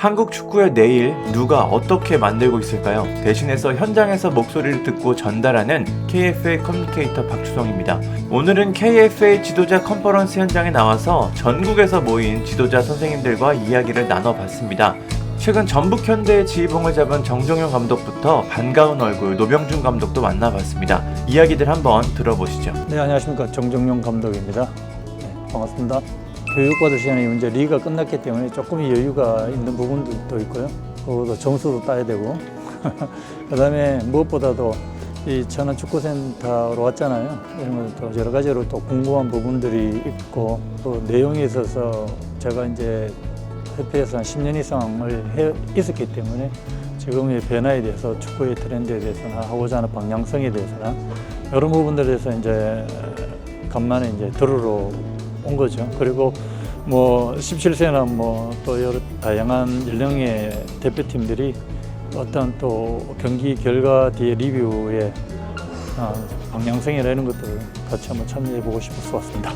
한국 축구의 내일 누가 어떻게 만들고 있을까요? 대신해서 현장에서 목소리를 듣고 전달하는 KFA 커뮤니케이터 박주성입니다. 오늘은 KFA 지도자 컨퍼런스 현장에 나와서 전국에서 모인 지도자 선생님들과 이야기를 나눠봤습니다. 최근 전북 현대의 지휘봉을 잡은 정종현 감독부터 반가운 얼굴 노병준 감독도 만나봤습니다. 이야기들 한번 들어보시죠. 네, 안녕하십니까. 정정용 감독입니다. 네, 반갑습니다. 교육받을 시간에 이제 리가 끝났기 때문에 조금 여유가 있는 부분도 있고요. 그것도 점수도 따야 되고. 그 다음에 무엇보다도 이 천안 축구센터로 왔잖아요. 이런 것도 여러 가지로 또 궁금한 부분들이 있고 또 내용에 있어서 제가 이제 협회에서 한 10년 이상을 해 있었기 때문에 지금의 변화에 대해서 축구의 트렌드에 대해서나 하고자 하는 방향성에 대해서나 이런 부분들에 대해서 이제 간만에 이제 들으러 온 거죠. 그리고 뭐 17세나 뭐 또 여러 다양한 연령의 대표팀들이 어떤 또 경기 결과 뒤에 리뷰에 아, 방향성이라는 것들을 같이 한번 참여해 보고 싶어서 왔습니다.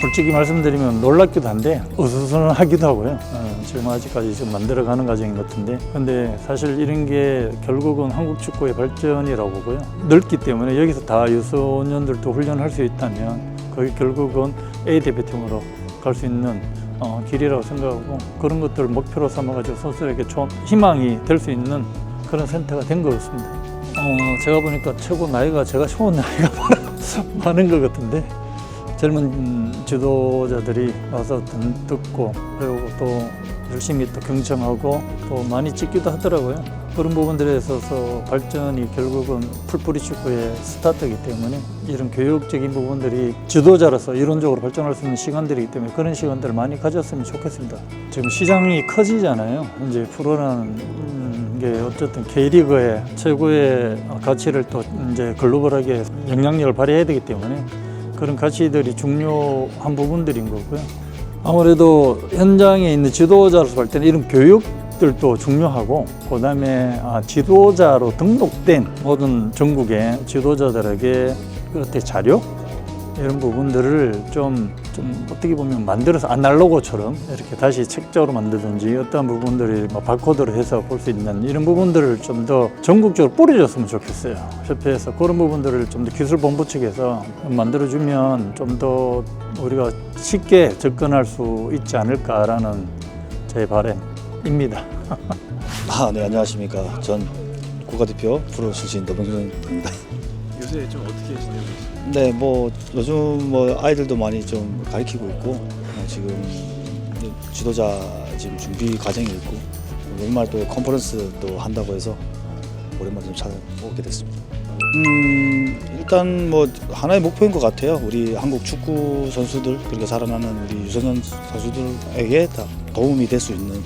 솔직히 말씀드리면 놀랍기도 한데 어수선하기도 하고요. 어, 지금 아직까지 지금 만들어가는 과정인 것 같은데 근데 사실 이런 게 결국은 한국 축구의 발전이라고 보고요. 넓기 때문에 여기서 다 유소년들도 훈련할 수 있다면 그게 결국은 A 대표팀으로 갈 수 있는 어, 길이라고 생각하고 그런 것들을 목표로 삼아가지고 선수에게 좀 희망이 될 수 있는 그런 센터가 된 것 같습니다. 어, 제가 보니까 최고 나이가 제가 좋은 나이가 많은 것 같은데 젊은 지도자들이 와서 듣- 듣고 배우고 또 열심히 또 경청하고 또 많이 찍기도 하더라고요. 그런 부분들에 있어서 발전이 결국은 풀뿌리 축구의 스타트이기 때문에 이런 교육적인 부분들이 지도자로서 이론적으로 발전할 수 있는 시간들이기 때문에 그런 시간들을 많이 가졌으면 좋겠습니다. 지금 시장이 커지잖아요. 이제 프로라는 게 어쨌든 K리그의 최고의 가치를 또 이제 글로벌하게 영향력을 발휘해야 되기 때문에 그런 가치들이 중요한 부분들인 거고요. 아무래도 현장에 있는 지도자로서 볼 때는 이런 교육들도 중요하고 그다음에 아, 지도자로 등록된 모든 전국의 지도자들에게 그때 자료 이런 부분들을 좀, 좀 어떻게 보면 만들어서 아날로그처럼 이렇게 다시 책자로 만들든지 어떤 부분들이 뭐 바코드로 해서 볼 수 있는 이런 부분들을 좀 더 전국적으로 뿌려줬으면 좋겠어요. 협회에서 그런 부분들을 좀 더 기술본부 측에서 만들어주면 좀 더 우리가 쉽게 접근할 수 있지 않을까라는 제 바람입니다. 아, 네, 안녕하십니까. 전 국가대표 프로 출신 노병준입니다. 요새 좀 어떻게 지내고 계세요? 네, 뭐 요즘 뭐 아이들도 많이 좀 가르치고 있고 어, 지금 지도자 지금 준비 과정이 있고 연말 또 컨퍼런스 또 한다고 해서 오랜만에 좀 찾아오게 됐습니다. 음, 일단 뭐 하나의 목표인 것 같아요. 우리 한국 축구 선수들 그리고 자라나는 우리 유소년 선수들에게 다 도움이 될 수 있는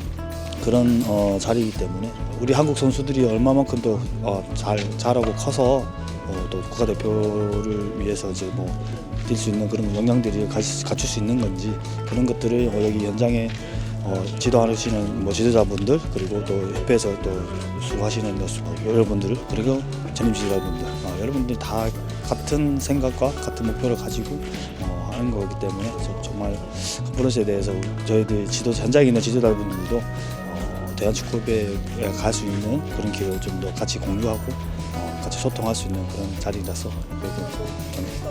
그런 어, 자리이기 때문에 우리 한국 선수들이 얼마만큼 더 어, 잘 자라고 커서 어, 또 국가대표를 위해서 이제 뭐 뛸 수 있는 그런 역량들이 갖출 수 있는 건지 그런 것들을 어, 여기 현장에 어, 지도하시는 뭐 지도자분들 그리고 또 협회에서 또 수고하시는 수- 여러분들 그리고 전임 지도자분들 어, 여러분들이 다 같은 생각과 같은 목표를 가지고 어, 하는 거기 때문에 저- 정말 컨퍼런스에 대해서 저희들 지도 현장에 있는 지도자분들도 어, 대한축구협회에 갈 수 있는 그런 기회를 좀 더 같이 공유하고 어, 같이 소통할 수 있는 그런 자리라서 생각합니다.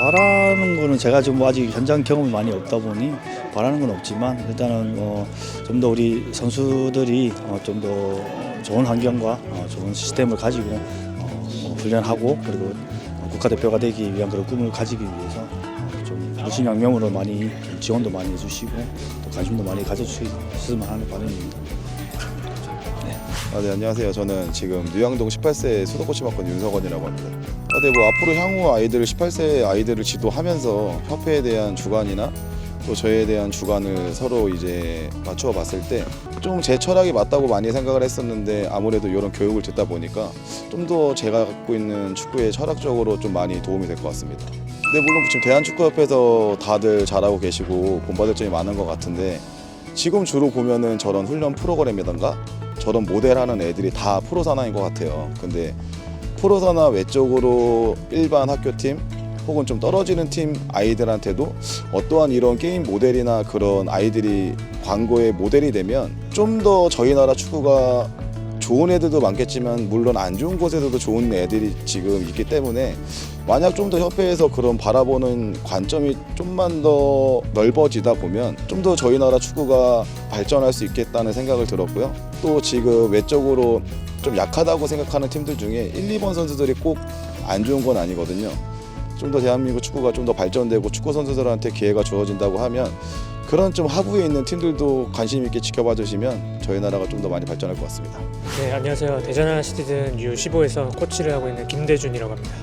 바라는 거는 제가 좀 아직 현장 경험이 많이 없다 보니 바라는 건 없지만 일단은 어, 좀 더 우리 선수들이 어, 좀 더 좋은 환경과 어, 좋은 시스템을 가지고 어, 뭐 훈련하고 그리고 국가대표가 되기 위한 그런 꿈을 가지기 위해서 어, 좀 무신양명으로 많이 좀 지원도 많이 해주시고 또 관심도 많이 가져주셨으면 하는 바람입니다. 아, 네, 안녕하세요. 저는 지금 뉴양동 18세 수도코치바권 윤석원이라고 합니다. 아, 네, 뭐 앞으로 향후 아이들 18세 아이들을 지도하면서 협회에 대한 주관이나 또 저에 대한 주관을 서로 이제 맞추어 봤을 때 좀 제 철학이 맞다고 많이 생각을 했었는데 아무래도 이런 교육을 듣다 보니까 좀 더 제가 갖고 있는 축구에 철학적으로 좀 많이 도움이 될 것 같습니다. 근데 물론 지금 대한축구협회에서 다들 잘하고 계시고 본받을 점이 많은 것 같은데 지금 주로 보면은 저런 훈련 프로그램이던가 저런 모델하는 애들이 다 프로 산하인 것 같아요. 근데 프로 산하 외적으로 일반 학교팀 혹은 좀 떨어지는 팀 아이들한테도 어떠한 이런 게임 모델이나 그런 아이들이 광고의 모델이 되면 좀 더 저희 나라 축구가 좋은 애들도 많겠지만 물론 안 좋은 곳에서도 좋은 애들이 지금 있기 때문에 만약 좀 더 협회에서 그런 바라보는 관점이 좀만 더 넓어지다 보면 좀 더 저희 나라 축구가 발전할 수 있겠다는 생각을 들었고요. 또 지금 외적으로 좀 약하다고 생각하는 팀들 중에 1, 2번 선수들이 꼭 안 좋은 건 아니거든요. 좀 더 대한민국 축구가 좀 더 발전되고 축구 선수들한테 기회가 주어진다고 하면 그런 좀 하부에 있는 팀들도 관심 있게 지켜봐 주시면 저희 나라가 좀 더 많이 발전할 것 같습니다. 네, 안녕하세요. 대전하나 시티즌 U15에서 코치를 하고 있는 김대준이라고 합니다.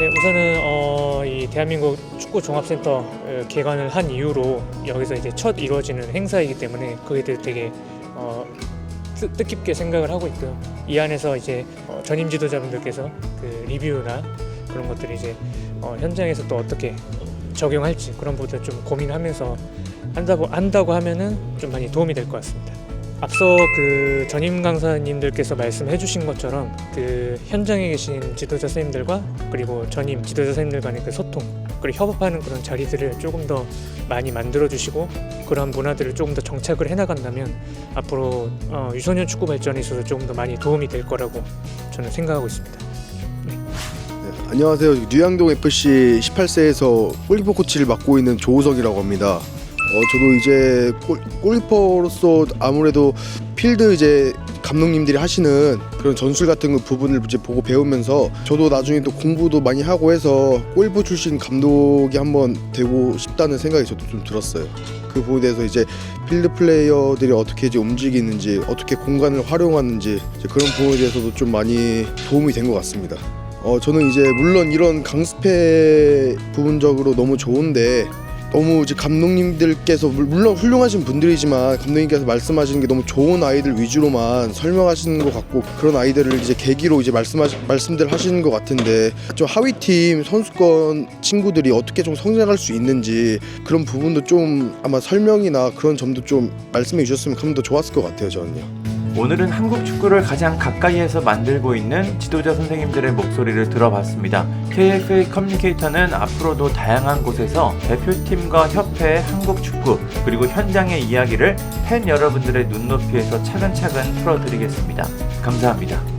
네, 우선은 어, 이 대한민국 축구 종합센터 어, 개관을 한 이후로 여기서 이제 첫 이루어지는 행사이기 때문에 그에 되게 어, 뜻, 뜻깊게 생각을 하고 있고요. 이 안에서 이제 어, 전임 지도자분들께서 그 리뷰나 그런 것들이 이제 어, 현장에서 또 어떻게 적용할지 그런 부분을 좀 고민하면서 한다고 한다고 하면은 좀 많이 도움이 될 것 같습니다. 앞서 그 전임 강사님들께서 말씀해 주신 것처럼 그 현장에 계신 지도자 선생님들과 그리고 전임 지도자 선생님들 간의 그 소통 그리고 협업하는 그런 자리들을 조금 더 많이 만들어 주시고 그런 문화들을 조금 더 정착을 해 나간다면 앞으로 어, 유소년 축구 발전에 있어서 조금 더 많이 도움이 될 거라고 저는 생각하고 있습니다. 안녕하세요. 뉴양동 FC 18세에서 골키퍼 코치를 맡고 있는 조우석이라고 합니다. 어, 저도 이제 골, 골키퍼로서 아무래도 필드 이제 감독님들이 하시는 그런 전술 같은 거 부분을 이제 보고 배우면서 저도 나중에 또 공부도 많이 하고 해서 골키퍼 출신 감독이 한번 되고 싶다는 생각이 저도 좀 들었어요. 그 부분에 대해서 이제 필드 플레이어들이 어떻게 이제 움직이는지 어떻게 공간을 활용하는지 그런 부분에 대해서도 좀 많이 도움이 된 것 같습니다. 어 저는 이제 물론 이런 강습회 부분적으로 너무 좋은데 너무 이제 감독님들께서 물- 물론 훌륭하신 분들이지만 감독님께서 말씀하시는 게 너무 좋은 아이들 위주로만 설명하시는 것 같고 그런 아이들을 이제 계기로 이제 말씀하시 말씀들 하시는 것 같은데 좀 하위 팀 선수권 친구들이 어떻게 좀 성장할 수 있는지 그런 부분도 좀 아마 설명이나 그런 점도 좀 말씀해 주셨으면 그럼 더 좋았을 것 같아요 저는요. 오늘은 한국 축구를 가장 가까이에서 만들고 있는 지도자 선생님들의 목소리를 들어봤습니다. KFA 커뮤니케이터는 앞으로도 다양한 곳에서 대표팀과 협회, 한국 축구, 그리고 현장의 이야기를 팬 여러분들의 눈높이에서 차근차근 풀어드리겠습니다. 감사합니다.